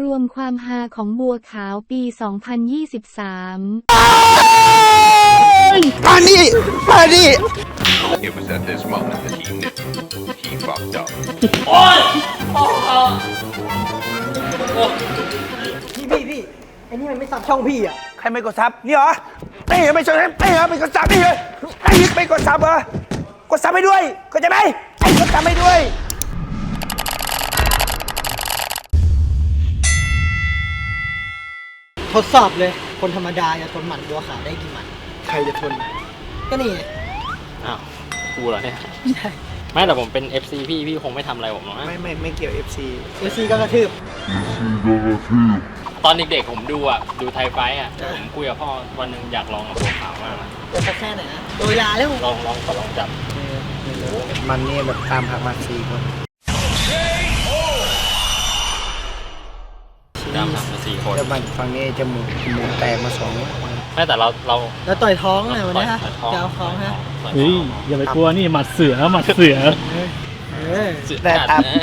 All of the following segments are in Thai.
รวมความฮาของบัวขาวปี 2023มานี่มานี่ It was at this moment that he knew he fucked up. พี่พี่พี่ไอ้นี่มันไม่ซับช่องพี่อะ ใครไม่กดซับนี่เหรอไอ้ไม่ใช่ไอ้เหรอไม่กดซับนี่เหรอไอ้ไม่กดซับเหรอกดซับให้ด้วยเข้าใจไหมไอ้กดซับให้ด้วย ทดสอบเลย คนธรรมดาจะทนหมันบัวขาวได้กี่หมัน ใครจะทนก็นี่ไงอ้าวกูเหรอเนี่ยใช่ไม่แต่ผมเป็น FC พี่พี่คงไม่ทำอะไรผมหรอกนะไม่ไม่ไม่เกี่ยว FC เอซีก็กระทืบ ตอนเด็กๆผมดูอะ ดูไทยไฟท์อะผมคุยกับพ่อวันหนึ่งอยากลองกับบัวขาวมากนะจะสักแค่ไหนนะตัวเวลาแล้ว ลองลองขอลองจับมันนี่แบบตามหักมาสี่คน ดำหักมาสี่คน แล้วมันฝั่งนี้จมูกจมูกแตกมาสอง ไม่แต่เราเราแล้วต่อยท้องไงวันนี้ฮะต่อยท้องจะเอาท้องฮะต่อเฮ้ยอย่าไปกลัวนี่หมัดเสือหมัดเสือ เออ เสือแต่กัดตามนะ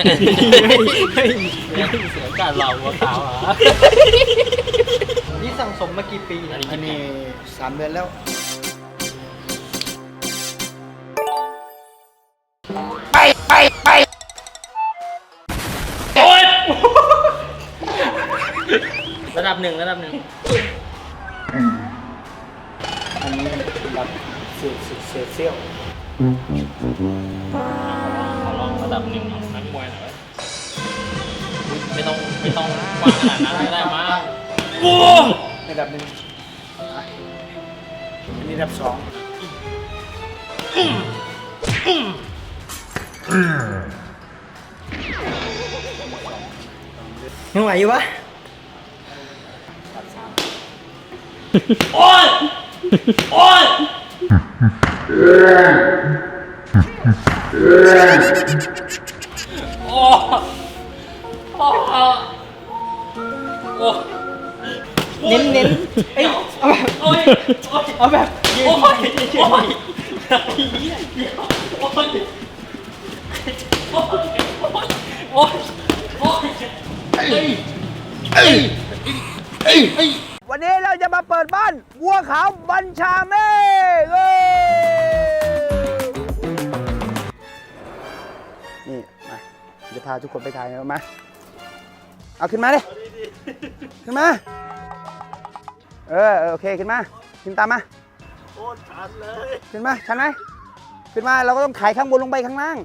เสือกัดเราบัวขาวเหรอนี่สั่งสมมากี่ปีเนี่ยอันนี้สามเดือนแล้ว ระดับหนึ่งระดับหนึ่งอันนี้แบบเสียเสียเสี้ยวขอลองระดับหนึ่งของนักมวยหน่อยเว้ยไม่ต้องไม่ต้องกว้างขนาดนั้นก็ได้มั้งระดับหนึ่งอะอันนี้ระดับสองยังไหวอยู่ปะ โอ้ย โอ้ยโอ้โอ้เน้นเน้นเอ้ยเอาแบบโอ้ยเอาแบบยืนโอ้ยยืนโอ้ยโอ้ยโอ้ยโอ้ยโอ้ยเอ้ยเอ้ยเอ้ยเอ้ย วันนี้เราจะมาเปิดบ้านวัวขาวบัญชาเมฆเอ้ยนี่มาจะพาทุกคนไปถ่ายนะมาเอาขึ้นมาดิขึ้นมา เออเออโอเคขึ้นมา ขึ้นตามมาโคตรชันเลยขึ้นมาชันไหมขึ้นมาเราก็ต้องขายข้างบนลงไปข้างล่าง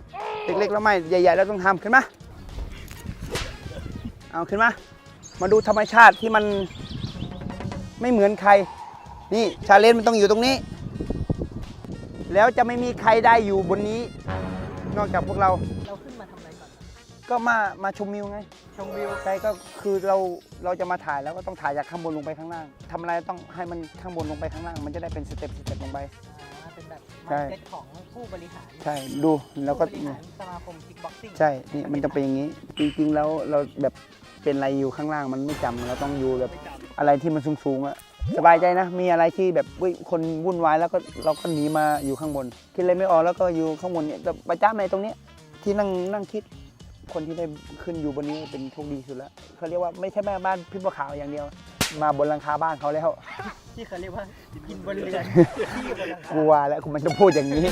เล็กๆแล้วไม่ใหญ่ ๆ เราต้องทำขึ้นมา เอาขึ้นมา มาดูธรรมชาติที่มัน ไม่เหมือนใคร นี่ชาเลนจ์มันต้องอยู่ตรงนี้ แล้วจะไม่มีใครได้อยู่บนนี้ นอกจากพวกเรา เราขึ้นมาทำอะไรก่อน ก็มามาชมวิวไง ชมวิวใช่ก็คือเราเราจะมาถ่ายแล้วก็ต้องถ่ายจากข้างบนลงไปข้างล่างทำอะไรต้องให้มันข้างบนลงไปข้างล่าง มันจะได้เป็นสเต็ปสเต็ปลงไป อ่าเป็นแบบใช่ มาเก็ตของผู้บริหารใช่ดูแล้วก็ ผู้บริหารสมาคมคิกบ็อกซิ่งใช่นี่มันจะเป็นอย่างนี้ จริงๆแล้วเราแบบเป็นอะไรอยู่ข้างล่างมันไม่จำเราต้องอยู่แบบ อะไรที่มันสูงๆอะสบายใจนะ มีอะไรที่แบบอุ๊ยคนวุ่นวายแล้วก็เราก็หนีมาอยู่ข้างบน คิดอะไรไม่ออกแล้วก็อยู่ข้างบนเนี่ยแต่ประจ้าในตรงเนี้ยที่นั่งนั่งคิด คนที่ได้ขึ้นอยู่บนนี้เป็นโชคดีสุดแล้วเขาเรียกว่าไม่ใช่แม่บ้านพี่บัวขาวอย่างเดียว มาบนหลังคาบ้านเขาแล้วที่เขาเรียกว่ากินบนเรือนกลัวแล้วคุณมันจะพูดอย่างนี้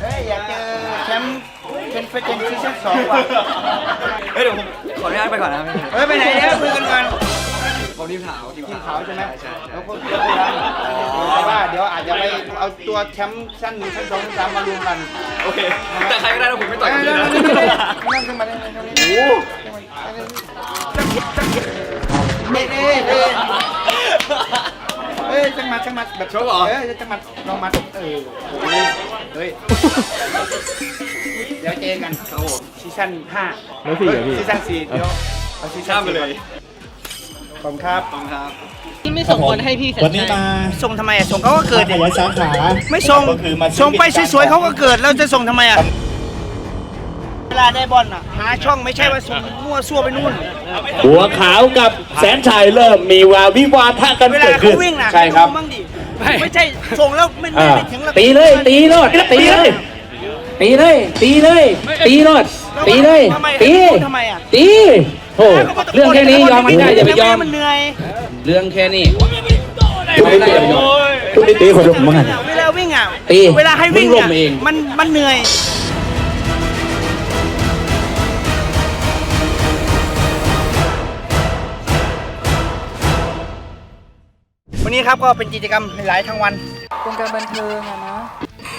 เฮ้ยอยากเจอแชมป์เป็นเฟรนซีซั่นสองว่ะเฮ้ยเดี๋ยวผมขออนุญาตไปก่อนนะครับเฮ้ยไปไหนเนี่ยคุยกันก่อน ผมทีมขาวทีมทีมขาวขาวใช่ไหมใช่แล้วก็เดี๋ยวคุยกันแต่ว่าเดี๋ยวอาจจะไปเอาตัวแชมป์ชั้นหนึ่งชั้นสองชั้นสามมารวมกันโอเค แต่ใครก็ได้นะผมไม่ต่อยเอ้กับยพี่เดี๋ยวนะเดี๋ยวเดี๋ยวนั่งขึ้นมาได้ไหมโอ้โหเน่เน่เน่เฮ้ยจังหมัดจังหมัดแบบชกเหรอเออจังหมัดลองมาเออเฮ้ยเฮ้ยเดี๋ยวเจอกันครับผมซีซั่นห้าแล้วสี่เหรอพี่ซีซั่นสี่เดี๋ยวเอาซีซั่ข้านมไปเลย ขอบคุณครับตรงครับที่ไม่ส่งคนให้พี่แสนวันนี้มาส่งทำไมอะส่งเขาก็เกิดขดิยายสาขาไม่ส่งก็คือมาส่งไปสวยๆเขาก็เกิดแล้วจะส่งทำไมอะเวลาได้บอลอะหาช่องไม่ใช่ว่าส่งมั่วซั่วไปนู่น หัวขาวกับแสนชัยเริ่มมีวาวิวาทะกันเวลาเกิดเขาขึ้น วิ่งนะใช่ครับดูมั่งดิไม่ใช่ส่งแล้วไม่ไม่อ่าไม่ถึงแล้วตีเลย ตีโลดตีเลย ตีเลย ตีเลย ตีโลดตีเลย ทำไมตี ทำไมอะตี โอ้เรื่องแค่นี้ยอมไม่ได้อย่าไปยอมมันเหนื่อยเรื่องแค่นี้ไม่ได้อย่าไปยอมตีตีคนละมึงอะเวลาวิ่งอะตีเวลาให้วิ่งมึงล้อะมเองมันมันเหนื่อยวันนี้ครับก็เป็นกิจกรรมหลายๆทั้งวันเป็นการบันเทิงอะนะ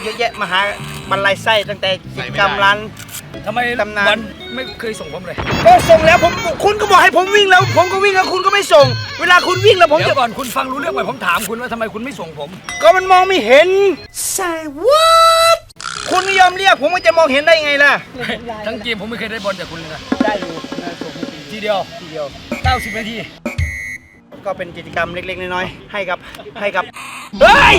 เยอะแยะมาหาบรรลัยไส้ตั้งแต่กิจกรรมร้านทำไมตำนานวัน ไม่เคยส่งผมเลยก็ส่งแล้วผมคุณก็บอกให้ผมวิ่งแล้ว ผมก็วิ่งแล้วคุณก็ไม่ส่ง เวลาคุณวิ่งแล้วผมเดี๋จะยวก่อนคุณฟังรู้เรื่องไหมผมถามคุณว่าทำไมคุณไม่ส่งผม ก็มันมองไม่เห็น Say what คุณไม่ยอมเรียก ผมก็จะมองเห็นได้ไงล่ะ ทั้งเกมผมไม่เคยได้บอลจากคุณเลยนะได้อยู่นะส่งให้ทีทีเดียวทีเดียว 90นาทีก็เป็นกิจกรรมเล็กๆน้อยๆให้กับให้กับเฮ้ย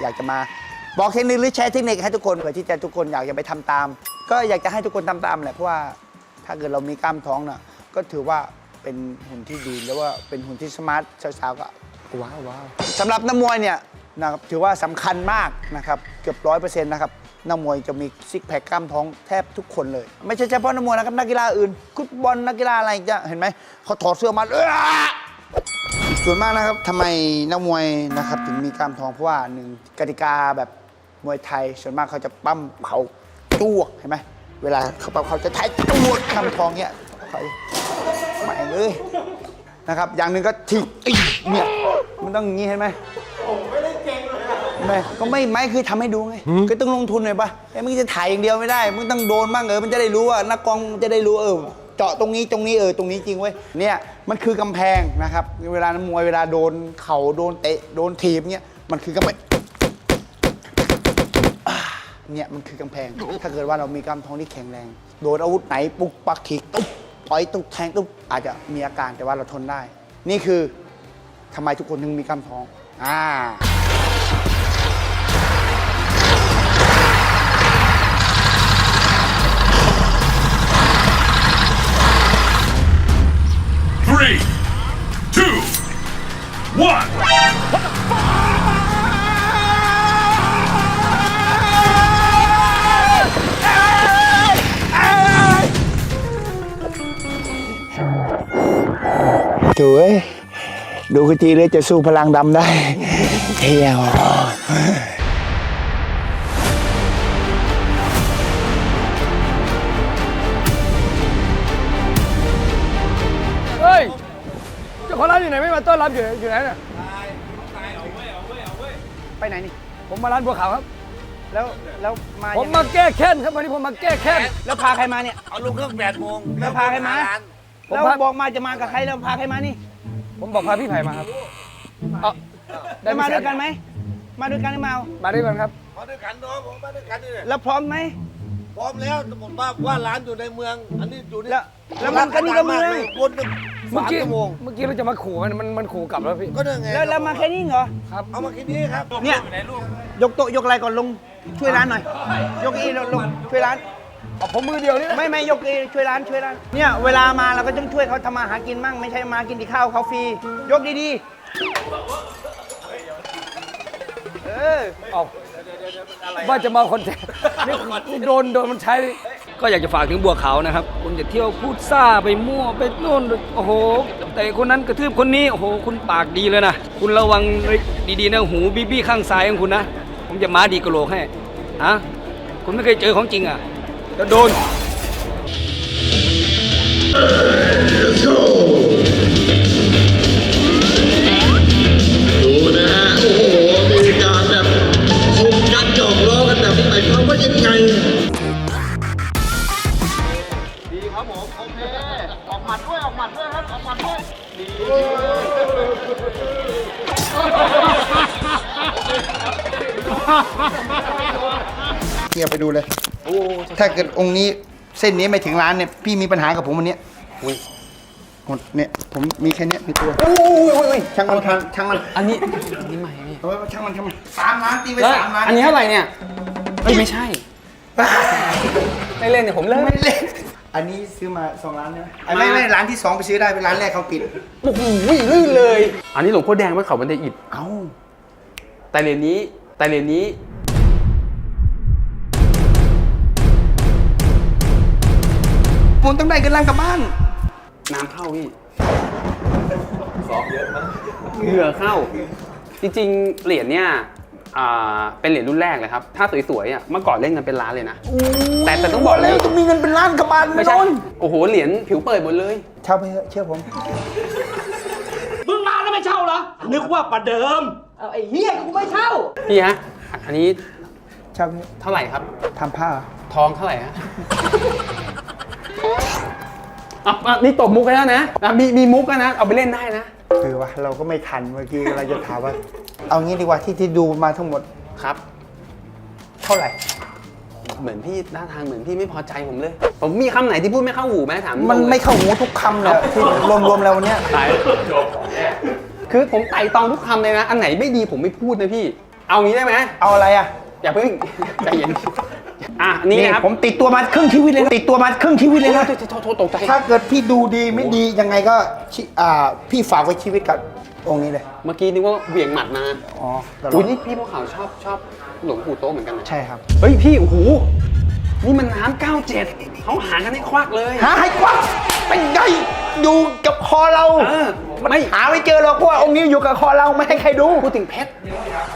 อยากจะมาบอกเทคนิคหรือแชร์เทคนิคให้ทุกคนเผื่อที่จะทุกคนอยากจะไปทำตาม ก็อยากจะให้ทุกคนทำตามแหละเพราะว่าถ้าเกิดเรามีกล้ามท้องน่ะก็ถือว่าเป็นหุ่นที่ดีแล้วว่าเป็นหุ่นที่สมาร์ทเช้าๆก็ว้าวว้าวสำหรับนักมวยเนี่ยนะครับถือว่าสำคัญมากนะครับเกือบร้อยเปอร์เซ็นต์นะครับนักมวยจะมีซิกแพคกล้ามท้องแทบทุกคนเลย ไม่ใช่เฉพาะนักมวยนะครับนักกีฬาอื่นฟุตบอลนักกีฬาอะไรจะเห็นไหมเขาถอดเสื้อมาเอ้อ ส่วนมากนะครับทำไมนักมวยนะครับถึงมีกล้ามท้องเพราะว่าหนึ่งกติกาแบบมวยไทย ส่วนมากเขาจะปั้มเขาจ้วกเห็นไหมเวลาเขาปั้มเขาจะใช้จ้วกกล้ามท้องเนี้ยไปไม่เลยนะครับ อย่างหนึ่งก็ถีบอีเนี่ยมันต้องอย่างนี้เห็นไหมไม่ก็ไม่ไม่คือทำให้ดูไง ก็ต้องลงทุนหน่อยปะไอ้มึงจะถ่ายอย่างเดียวไม่ได้ มึงต้องโดนบ้างเออ มันจะได้รู้ว่านักกองจะได้รู้เออ เจาะตรงนี้ตรงนี้เออตรงนี้จริงเว้ยเนี่ยมันคือกำแพงนะครับเวลานักมวยเวลาโดนเข่าโดนเตะโดนถีบเนี่ยมันคือกำแพงเนี่ยมันคือกำแพง ถ้าเกิดว่าเรามีกล้ามท้องที่แข็งแรง โดนอาวุธไหนปุ๊กปักถีบตุ๊บต่อยตุ๊บแทงตุ๊บอาจจะมีอาการแต่ว่าเราทนได้ นี่คือทำไมทุกคนถึงมีกล้ามท้องอ่า ดูกทีเลยจะสู้พลังดำได้เที่ยวเฮ้ยเจ้าของร้านอยู่ไหนไม่มาต้อนรับอยู่อยู่ไหนเนี่ยไปไหนนี่ ผมมาร้านบัวขาวครับ แล้วแล้วมาผมยังไงมาแก้แค้นครับวันนี้ผมมาแก้แค้นแล้วพาใครมาเนี่ย เอาลูกเครื่องแปดโมงแล้วพาใครมาผมแล้วพาบอกมาจะมากับใครแล้วพาใครมานี่ ผมบอกพาพี่ไผ่มาครับเอาได้ได้มามาด้ด้ววยยกักันนไหม มาด้วยกันหรือเปล่ามาด้วยกันครับ มาด้วยกันน้องผมมาด้วยกันนี่แหละแล้วพร้อมไหมพร้อมแล้วผมว่าว่าร้านอยู่ในเมือง อันนี้อยู่นี่แล้วแล้วมันก็นี่ก็เมือง วนหนึ่งเมื่อสามกี้ชั่วโมงเมื่อกี้เราจะมาขู่มันมันมันขู่กลับแล้วพี่ ก็นั่นไงแล้วแล้วมาแค่นี้เหรอเอามาแค่นี้ครับ เนี่ย ยกโต๊ะยกอะไรก่อนลง ช่วยร้านหน่อย ยกเอีลงลงช่วยร้าน เอาผมมือเดียวนี่นะไม่ไม่ยกเอช่วยร้านช่วยร้านเนี่ยเวลามาเราก็ต้องช่วยเขาทำมาหากินมั่งไม่ใช่มากินที่ข้าวเขาฟรียกดีๆเออเอาว่าจะมาคอนแทคนี่นี่โดนโดนมันใช้ ก็อยากจะฝากถึงบัวขาวนะครับคุณอย่าเที่ยวพูดซ่าไปมั่วไปโน่นโอ้โห แต่คนนั้นกระทืบคนนี้โอ้โห คุณปากดีเลยนะ คุณระวังดีๆนะหูบีบี้ข้างซ้ายของคุณนะ ผมจะมาดีกระโหลกให้ฮะคุณไม่เคยเจอของจริงอะ จะโดนดูนะฮะ โอ้โห มีการแบบคมกันหยอกล้อกันแบบนี้หมายความว่ายังไงเกียร์ไปดูเลย ถ้าเกิดองค์นี้เส้นนี้ไม่ถึงร้านเนี่ยพี่มีปัญหากับผมวันเนี้ยหมดเนี่ยผมมีแค่เนี้ยในตัวโอ้ยช่างมันช่างช่างมันอันนี้อันนี้ใหม่พี่เออช่างมันช่างมันสามล้านตีไปแล้วสามล้านอันนี้เท่าไหร่เนี่ยเอ้ยไม่ใช่ไม่เล่นเนี่ยผมเล่นไม่ได้เล่นอันนี้ซื้อมาสองร้านใช่ไหมอะไม่ไม่ร้านที่สองไปซื้อได้เป็นร้านแรกเขาปิดโอ้โหลื่นเลย อันนี้หลวงพ่อแดงวัดเขาบันไดอิฐเอ้าแต่เหรียญนี้แต่เหรียญนี้ ผมต้องได้เงินล้านกลับบ้าน น้ำเข้าพี่สอบเยอะเหงื่อเข้า จริงๆ เหรียญเนี่ยอ่าเป็นเหรียญรุ่นแรกเลยครับ ถ้าสวยๆอะเมื่อก่อนเล่นกันเป็นล้านเลยนะ แต่แต่ต้องบอกเลยแล้วต้องมีเงินเป็นล้านกลับบ้านไม่แน่ใช่นอนโอ้โห เหรียญผิวเปิดหมดเลย เช่าไปเถอะเชื่อผม มึงมาแล้วไม่เช่าเหรอ นึกว่าประเดิม เอาไอ้เหี้ยกูไม่เช่า พี่ฮะ อันนี้เช่าไปเถอะเท่าไหร่ครับ ทำผ้าเหรอทองเท่าไหร่ฮะ อะอะนี่ตบมุกแล้วนะอะมีมีมุกแล้วนะ เอาไปเล่นได้นะ คือว่าเราก็ไม่ทันเมื่อกี้เราจะถามว่า เอางี้ดีกว่าที่ที่ดูมาทั้งหมดครับ เท่าไหร่ เหมือนพี่ท่าทางเหมือนพี่ไม่พอใจผมเลย ผมมีคำไหนที่พูดไม่เข้าหูไหมถามมันตรงๆลยไม่เข้าหูทุกคำเลยที่รวมๆแล้วเนี่ยตายคือผมไต่ตองทุกคำเลยนะ อันไหนไม่ดีผมไม่พูดนะพี่ เอางี้ได้ไหมเอาอะไรอะ อย่าเพิ่ง ใจเย็น อะอันนี่นะครับผมติดตัวมาครึ่งชีวิตเลยนะติดตัวมาครึ่งชีวิตเลยนะโทษโทษโทษตกใจถ้าเกิดพี่ดูดีไม่ดียังไงก็ชิอ่าพี่ฝากไว้ชีวิตกับองค์นี้เลยเมื่อกี้นึกว่าเหวี่ยงหมัดมาอ๋อตลออุ้ดยนี่พี่พวกเขาชอบชอบหลวงปู่โตะเหมือนกันนะใช่ครับเฮ้ยพี่โอ้โหนี่มันน้ำเก้าเจ็ดเขาหากันให้ควักเลย หาให้กว้างไปได้อยู่กับคอเราเออมันไม่ หาไม่เจอหรอกเพราะว่าองค์นี้อยู่กับคอเราไม่ให้ใครดูพูดถึงเพชร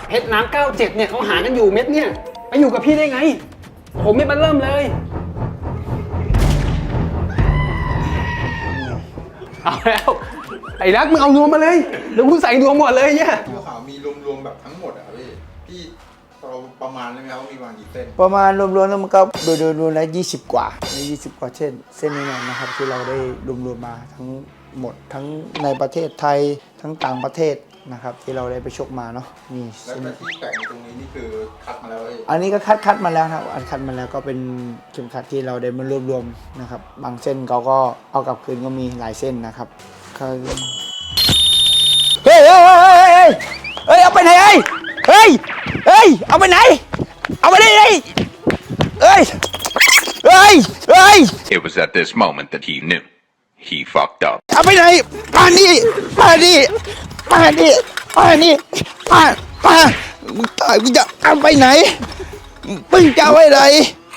เพชรน้ำเก้าเจ็ดเนี่ยเขาหากันอยู่เม็ดเนี่ยไปอยู่กับพี่ได้ไง ผมไม่มาเริ่มเลย เอาแล้ว ไอ้รักมึงเอานวมมาเลยแล้วกูใส่นวมหมดเลยเนี่ยบัวขาวมีรวมๆแบบทั้งหมดอะพี่พี่เราประมาณได้ไหมครับว่ามีวางกี่เส้น ประมาณรวมๆแล้วมันก็โดยโดยรวมแล้วยี่สิบกว่าในยี่สิบกว่าเส้นเส้นนี้นะครับที่เราได้รวมๆมาทั้งหมดทั้งในประเทศไทยทั้งต่างประเทศ นะครับ ที่เราได้ไปชกมาเนาะนี่แล้วเส้นแต่ที่แปะอยู่ตรงนี้นี่คือคัดมาแล้วพี่อันนี้ก็คัดคัดมาแล้วนะครับอันคัดมาแล้วก็เป็นเข็มขัดที่เราได้มารวบรวมนะครับ บางเส้นเขาก็เอากลับคืนก็มีหลายเส้นนะครับก็เฮ้ยเฮ้ยเฮ้ยเฮ้ยเฮ้ยเอาไปไหนเฮ้ยเฮ้ยเฮ้ยเอาไปไหน เอาไปไหนเฮ้ยเฮ้ยเฮ้ยเฮ้ย It was at this moment that he knew. He fucked up. เอาไปไหนมานี่มานี่ มานี่มานี่มามามึงตายกูจะเอาไปไหนมึงจะเอาไปไหน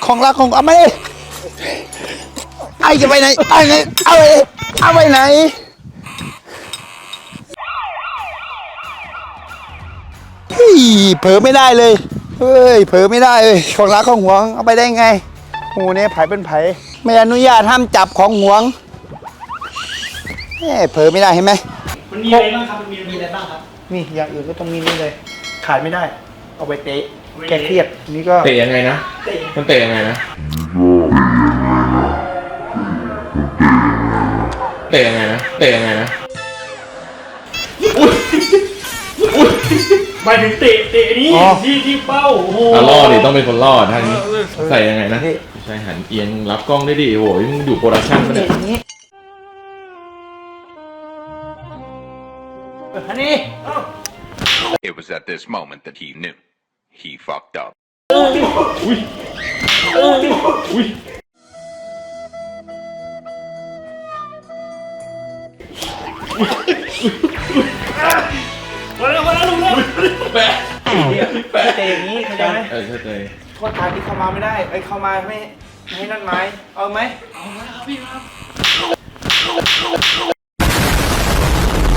ของรักของเอาไหมไอ้จะไปไหนไอ้ไงเอาไปเอาไปไหนเฮ้ยเผลอไม่ได้เลยเฮ้ยเผลอไม่ได้เลยของรักของหวงเอาไปได้ไงโหเนี่ยไผเป็นไผไม่อนุญาตห้ามจับของหวงแหมเผลอไม่ได้เห็นไหม มันมีอะไรบ้างครับ มันมีมีอะไรบ้างครับ นี่อย่างอื่นก็ต้องมีนี่เลย ขายไม่ได้ เอาไปเตะ แกเครียด นี่ก็เตะยังไงนะมันเตะยังไงนะ เตะยังไงนะ เตะยังไงนะ หมายถึงเตะเตะนี้อ๋อ ที่ที่เป้า โอ้โหอะล่อดิต้องเป็นคนล่อท่านนี้ ใส่ยังไงนะใช่หันเอียงรับกล้องได้ดิโอ้โหมึงอยู่โปรดักชั่นปะเนี่ยอย่างนี้ นนี้ It was at this moment that he knew. He fucked up. มาแล้วมาแล้วลุงแล้วแปะเตะอย่างนี้เข้าใจไหมเออใช่ใจโทษทางที่เข้ามาไม่ได้ไอ้ยเข้ามาไม่ไม่ให้นั่นไม้เอาไหมเอาไหมครับพี่ครับ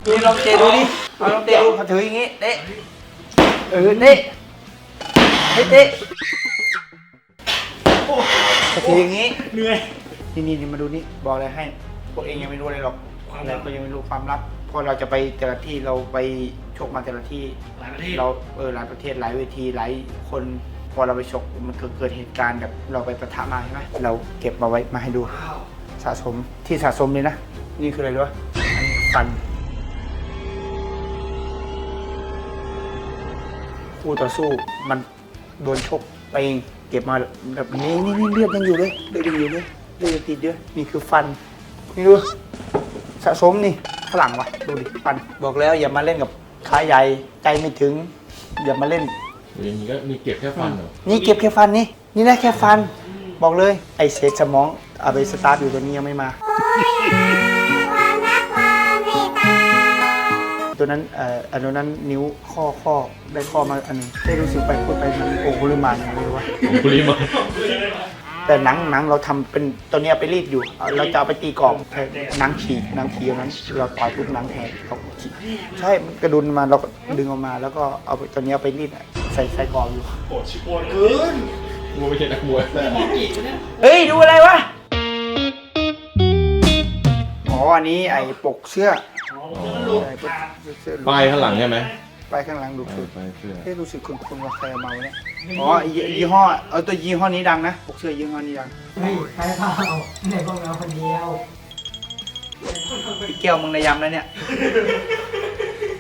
นี่ลองเตะดูดิ เอาลองเตะดูเขาถืออย่างงี้เตะเออเตะให้เตะเขาถืออย่างงี้เหนื่อยนี่นี่นี่มาดูนี่บอกอะไรให้พวกเองยังไม่รู้อะไรหรอกเราก็ยังไม่รู้ความลับเพราะเราจะไปแต่ละที่เราไปชกมาแต่ละที่หลายประเทศเราเออหลายประเทศหลายเวทีหลายคนพอเราไปชกมันเกิดเกิดเหตุการณ์แบบเราไปประทะมาใช่ไหมเราเก็บมาไว้มาให้ดู สะสมที่สะสมเลยนะ นี่คืออะไรรู้ป่ะอันนี้ฟัน คู่ต่อสู้มันโดนชกไปเองเก็บมาแบบนี้นี่นี่เลือดยังอยู่เลยเลือดยังอยู่เลยเลือดยังติดเยอะนี่คือฟันนี่ดูสะสมนี่ฝรั่งวะดูดิฟันบอกแล้วอย่ามาเล่นกับขาใหญ่ใจไม่ถึง อย่ามาเล่น อย่างนี้ก็มีเก็บแค่ฟันเหรอนี่เก็บแค่ฟันนี่นี่นะแค่ฟัน บอกเลยไอเศษสมองเอาไปสตาร์ทอยู่ตัวนี้ยังไม่มา ตัวนั้นเอ่ออันนั้นนิ้วข้อข้อได้ข้อมาอันหนึงได้รู้สึกไปพูดไปมันโอ้โหลืมมาอย่างนี้วะ ของคุณลิมาแต่หนังหนังเราทำเป็นตัวเนี้ยไปรีดอยู่เอาเราจะเอาไปตีกรอบแต่หนังฉีกหนังฉีกอันนั้นเราต่อยปุ๊บหนังแหกเขาฉีกใช่มันกระดุนมาเราก็ดึงออกมาแล้วก็เอาไปตัวเนี้ยไปรีดใส่ใส่กรอบอยู่โหดชิบโหดเกินกูไม่ใช่นักมวยแต่เฮ้ย ดูอะไรวะ อ๋อ อันนี้ไอ้ปกเสื้อไอ้ ปกเสื้อป้ายข้างหลังใช่ไหมไปข้างหลังดูคือป้ายเสื้อเฮ้ยรู้สึกคุณคุณว่าใครเอามาเนี่ยอ๋อยี่ยี่ห้อเอาตัวยี่ห้อนี้ดังนะปกเสื้อยี่ห้อนี้ดังเฮ้ยใครเปล่าในพวกเราคนเดียวพี่แก้วมึงในยำแล้วเนี่ย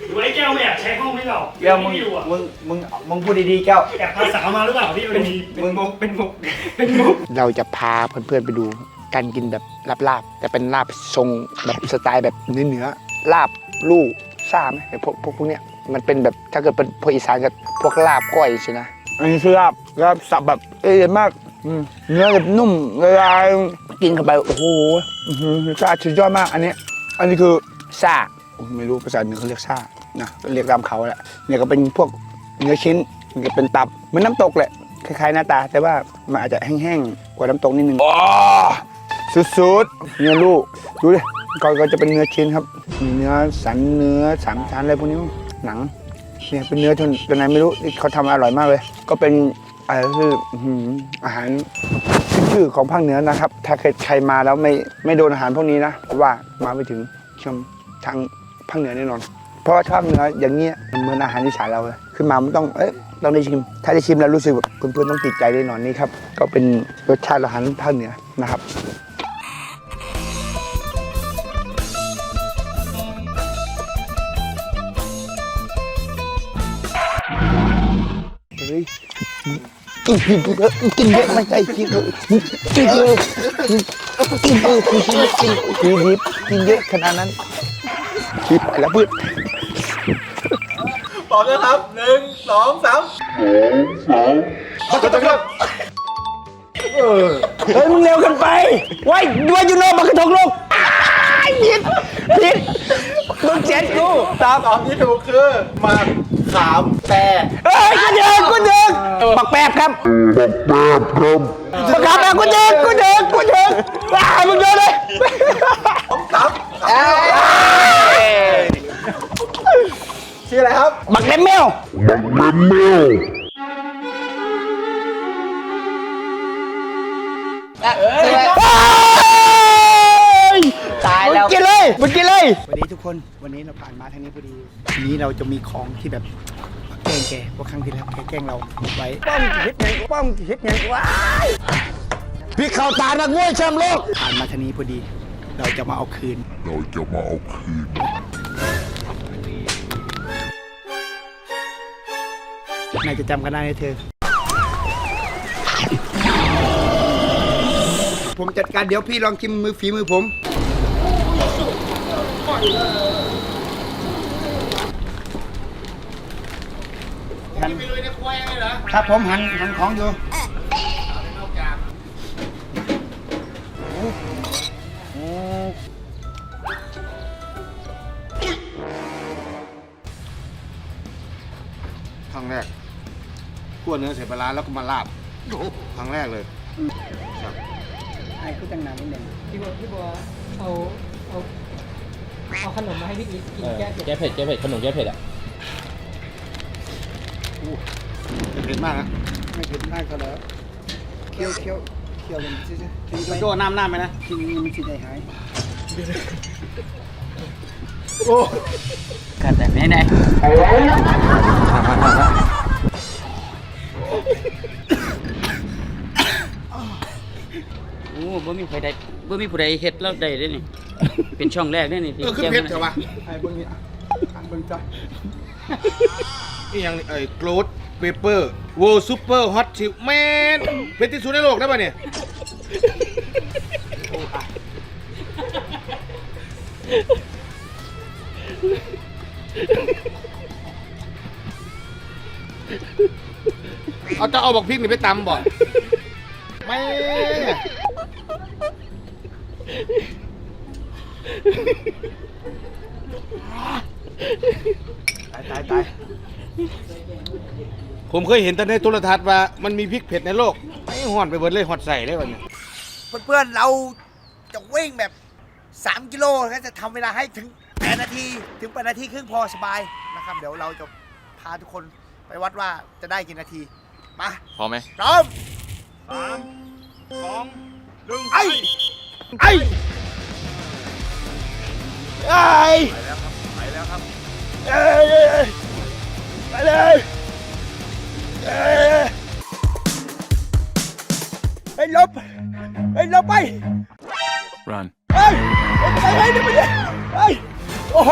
หรือว่าไอ้แก้วไม่อยากใช้ห้องไม่หรอแก้วมึงไม่อยู่อะมึงมึงมึงพูดดีๆแก้วแอบพาสาวมาหรือเปล่าพี่เป็นมึงเป็นมุกเป็นมุกเราจะพาเพื่อนๆไปดูการกินแบบลาบๆแต่เป็นลาบทรงแบบสไตล์แบบเนื้อเนื้อๆ ลาบลู่ซ่าไหมไอ้พวกพวกพวกเนี้ยมันเป็นแบบถ้าเกิดเป็นพวกอีสานก็พวกลาบก้อยใช่นะอันนี้คือลาบลาบสับแบบเอ้ยมากอืมเนื้อแบบนุ่มเวลากินเข้าไปโอ้โหอื้อหือรสชาติสุดยอดมากอันนี้ อันนี้คือซ่าไม่รู้ภาษาเหนือเขาเรียกซ่านะเรียกตามเขาแหละเนี่ยก็เป็นพวกเนื้อชิ้นมันก็เป็นตับเหมันน้ำตกแหละคล้ายๆหน้าตา แต่ว่ามันอาจจะแห้งๆกว่าน้ำตกนิดนึงอ๋อสุดๆเนื้อลูกดูดิ ก่อนก็จะเป็นเนื้อชิ้นครับ มีเนื้อสันเนื้อสามชั้นอะไรพวกนี้หนังเนี่ยเป็นเนื้อชนตัวไหนไม่รู้เขาทำอร่อยมากเลย ก็เป็นอะไรคืออาหารชื่อของภาคเหนือนะครับ ถ้าเกิดใครมาแล้วไม่ไม่โดนอาหารพวกนี้นะเพราะว่ามาไม่ถึงชมทางภาคเหนือแน่นอน เพราะว่าชอบเนื้ออย่างเงี้ยมันเหมือนอาหารอีสานเราเลยขึ้นมามันต้องเอ๊ะต้องได้ชิม ถ้าได้ชิมแล้วรู้สึกแบบเพื่อนๆต้องติดใจแน่นอนนี่ครับ ก็เป็นรสชาติอาหารภาคเหนือนะครับ กินเยอะกินเยอะไม่ใช่กินเยอะกินเยอะกินเยอะคือกินกินกินดิบกินเยอะขนาดนั้นดิบไปแล้วเพืชพร้อมนะครับหนึ่งสองสามสองสองเฮ้ยมึงเร็วเกันไปไว้ด้วยยูโนมากระทงลูกผิดผิดมึงเจ็ดกูตามตอบที่ถูกคือหมาก ขามแต่เฮ้ยกูเดินกูเดินบักแป๊บครับบักแป๊บครับบักแป๊บครับกูเดินกูเดินกูเดินว้ามึงเดินเลยครับเอ้ยชื่ออะไรครับ บักเดมเมลบักเดมเมล มึงกินเลยวันนี้ทุกคนวันนี้เราผ่านมาทางนี้พอดีทีนี้เราจะมีของที่แบบแกล้งแกเพราะครั้งที่แล้วแกแกล้งเราไว้ป้อมเฮ็ดไงป้อมเฮ็ดไงว้ายพี่เข้าตานักมวยแชมป์โลกผ่านมาทางนี้พอดี เราจะมาเอาคืน เราจะมาเอาคืนน่าจะจำกันได้นะเธอ ผมจัดการเดี๋ยวพี่ลองชิมมือฝีมือผม หันครับผมหันหันของอยู่ครั้งแรกคั่วเนื้อใส่ปลาร้าแล้วก็มาลาบครั้งแรกเลยไอ้คู่จังหนังนิดหนึ่งพี่บัวพี่บัวเอาเอา เอาขนมมาให้พี่อีทกินแก้เผ็ดแก้เผ็ดแก้เผ็ดขนมแก้เผ็ดอะเผ็ดมากนะไม่เผ็ดมากก็แล้วเคี้ยวเคี้ยวเคี้ยวมันซิซิโดนน้ำน้ำไหมนะกินมันสิได้หายกันแต่ไม่ไหนโอ้บ่มีใครได้บ่มีผู้ใดเฮ็ดแล้วได้เด้นี่ เป็นช่องแรกเด้นี่ที่เออคือเผ็ดเหรอวะไอ้เบิ้งนี่อะเบิ้งจ้ะนี่ยังไอ้โกลดเปเปอร์โวซูเปอร์ฮอตชิลแมนเป็นที่สุดในโลกได้ป่ะเนี่ยเอาจะเอาบอกพริกนี่ไปตำบ่ไม่ ตายตายตายผมเคยเห็นแต่ในโทรทัศน์ว่ามันมีพริกเผ็ดในโลกไม่ห่อนไปเบิดเลยหอดใส่เลยวันนี้ เพื่อนๆเราจะวิ่งแบบ 3 กิโลก็จะทำเวลาให้ถึง8นาทีถึง8นาทีครึ่งพอสบายนะครับ เดี๋ยวเราจะพาทุกคนไปวัดว่าจะได้กี่นาที มา พร้อมไหมพร้อมสามสองหนึ่งไอ้ ไอ้ ไอ้ไปแล้วครับเอ้ยไปเลยเอ้ยไปหลบไปหลบไป Run. เฮ้ยไปไปเดี๋ยวไปเดี๋ยวเฮ้ยโอ้โห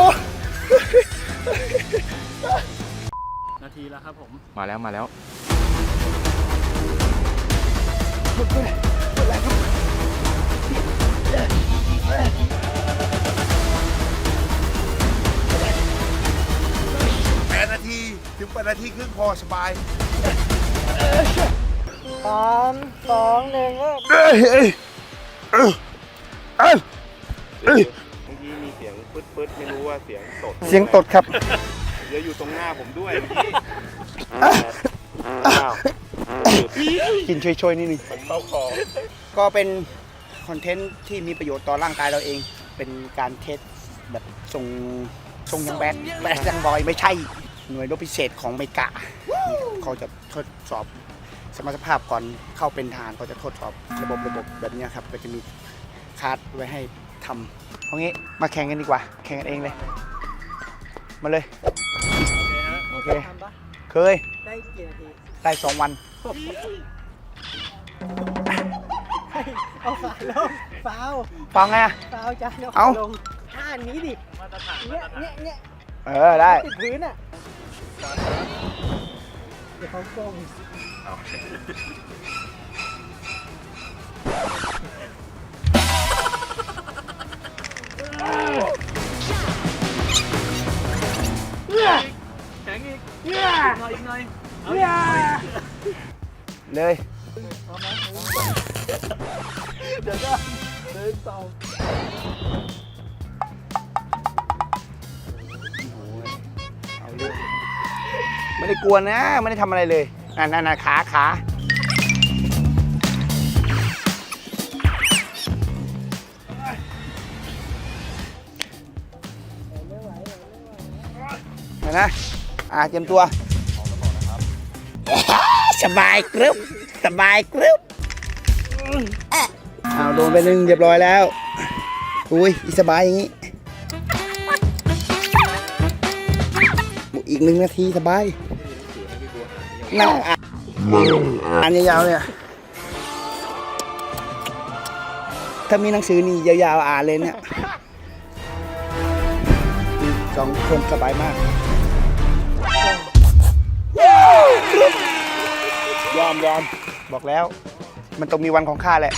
นาทีแล้วครับผม มาแล้วมาแล้วแถึงแปดนาทีครึ่งพอสบายสามสองหนึ่งเอ้ยเอ้ยเอ้ยเอ้ยเอ้ยเมื่อกี้มีเสียงปึ๊ดปึ๊ดไม่รู้ว่าเสียงสดเสียงตดครับ เดี๋ยวอยู่ตรงหน้าผมด้วยกินช่วยๆนิดนึงเข้าคอก็เป็นคอนเทนต์ที่มีประโยชน์ต่อร่างกายเราเอง เป็นการเทสแบบทรงทรงยังแบดแบดยังบอยไม่ใช่ หน่วยรบพิเศษของเมกะเขาจะทดสอบสมรรถภาพก่อนเข้าเป็นทหารเขาจะทดสอบระบบระบบแบบเนี้ยครับ ก็จะมีคาร์ดไว้ให้ทำเอางี้มาแข่งกันดีกว่า แข่งกันเองเลย มาเลยโอเคเคยได้กี่นาทีได้สองวันเอาขาลงฟาวฟังไงอะฟาวจ้าเอาลงท่านี้ดิเนี่ยเนี่ยเนี่ยเออได้ติดพื้นอะ เดี๋ยวเขาโกงเลยเอา ลัวนะ ไม่ได้ทำอะไรเลยนั่นนั่นนั่นขาขาเห็นนะอ่าเตรียมตัวสบายกรึบสบายกรึบอ้าวโดนไปหนึ่งเรียบร้อยแล้ว อุ้ยอีสบายอย่างนี้ อีกหนึ่งนาทีสบาย นั่งอ่านอ่านยาวๆเนี่ยถ้ามีหนังสือนี่ยาวๆอ่านเลยเนี่ยสองคนสบายมาก ยอมยอมบอกแล้ว มันต้องมีวันของข้าแหละ